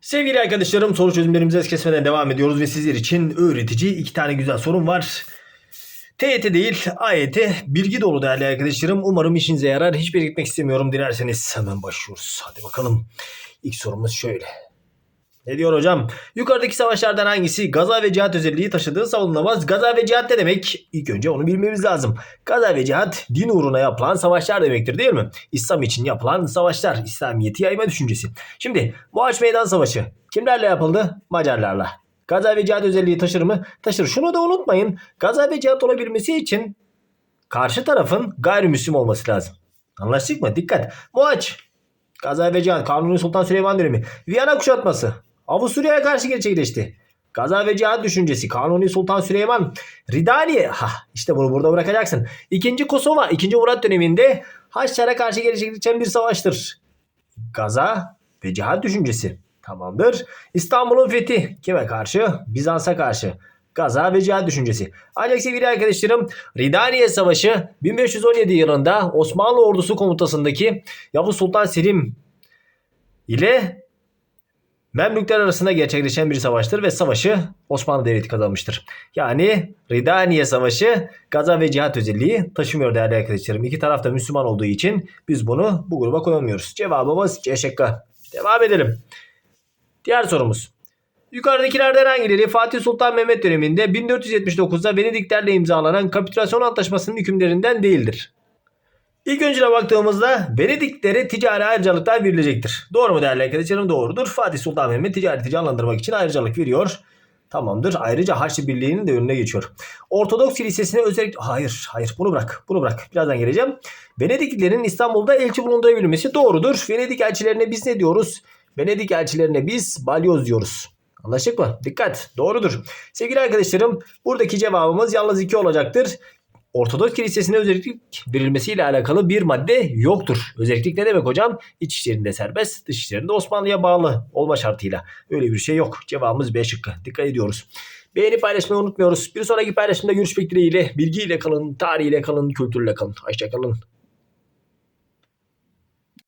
Sevgili arkadaşlarım soru çözümlerimize es kesmeden devam ediyoruz ve sizler için öğretici iki tane güzel sorum var. TYT değil AYT bilgi dolu değerli arkadaşlarım. Umarım işinize yarar. Hiçbir gitmek istemiyorum dilerseniz hemen başlıyoruz. Hadi bakalım. İlk sorumuz şöyle. Ne diyor hocam? Yukarıdaki savaşlardan hangisi gaza ve cihat özelliği taşıdığı savunulmaz? Gaza ve cihat ne demek? İlk önce onu bilmemiz lazım. Gaza ve cihat din uğruna yapılan savaşlar demektir değil mi? İslam için yapılan savaşlar, İslamiyet'i yayma düşüncesi. Şimdi Boğaç Meydan Savaşı kimlerle yapıldı? Macarlarla. Gaza ve cihat özelliği taşır mı? Taşır. Şunu da unutmayın. Gaza ve cihat olabilmesi için karşı tarafın gayrimüslim olması lazım. Anlaştık mı? Dikkat. Boğaç. Gaza ve cihat. Kanuni Sultan Süleyman dönemi. Viyana kuşatması. Avusturya'ya karşı gerçekleşti. Gaza ve cihat düşüncesi. Kanuni Sultan Süleyman. Ridaliye. Ha, işte bunu burada bırakacaksın. İkinci Kosova. ikinci Murat döneminde Haçlara karşı gerçekleşen bir savaştır. Gaza ve cihat düşüncesi. Tamamdır. İstanbul'un fethi. Kime karşı? Bizans'a karşı. Gaza ve cihat düşüncesi. Ancak sevgili arkadaşlarım Ridaniye Savaşı 1517 yılında Osmanlı ordusu komutasındaki Yavuz Sultan Selim ile Memlükler arasında gerçekleşen bir savaştır ve savaşı Osmanlı Devleti kazanmıştır. Yani Ridaniye Savaşı gaza ve cihat özelliği taşımıyor değerli arkadaşlarım. İki taraf da Müslüman olduğu için biz bunu bu gruba koyamıyoruz. Cevabımız C şıkkı. Devam edelim. Diğer sorumuz. Yukarıdakilerden hangileri Fatih Sultan Mehmet döneminde 1479'da Venediklerle imzalanan kapitülasyon antlaşmasının hükümlerinden değildir? İlk öncüne baktığımızda Venedikleri ticari ayrıcalıklar verilecektir. Doğru mu değerli arkadaşlarım? Doğrudur. Fatih Sultan Mehmet ticareti canlandırmak için ayrıcalık veriyor. Tamamdır. Ayrıca Haçlı Birliği'nin de önüne geçiyor. Ortodoks kilisesine özellikle... Hayır, hayır. Bunu bırak. Bunu bırak. Birazdan geleceğim. Venediklilerin İstanbul'da elçi bulundurabilmesi doğrudur. Venedik elçilerine biz ne diyoruz? Venedik elçilerine biz balyoz diyoruz. Anlaştık mı? Dikkat. Doğrudur. Sevgili arkadaşlarım buradaki cevabımız yalnız iki olacaktır. Ortodoks Kilisesi'ne özellik verilmesiyle alakalı bir madde yoktur. Özellik ne demek hocam? İç işlerinde serbest, dış işlerinde Osmanlı'ya bağlı olma şartıyla. Öyle bir şey yok. Cevabımız B şıkkı. Dikkat ediyoruz. Beğeni paylaşmayı unutmuyoruz. Bir sonraki paylaşımda görüşmek dileğiyle. Bilgiyle kalın, tarihiyle kalın, kültürle kalın. Hoşçakalın.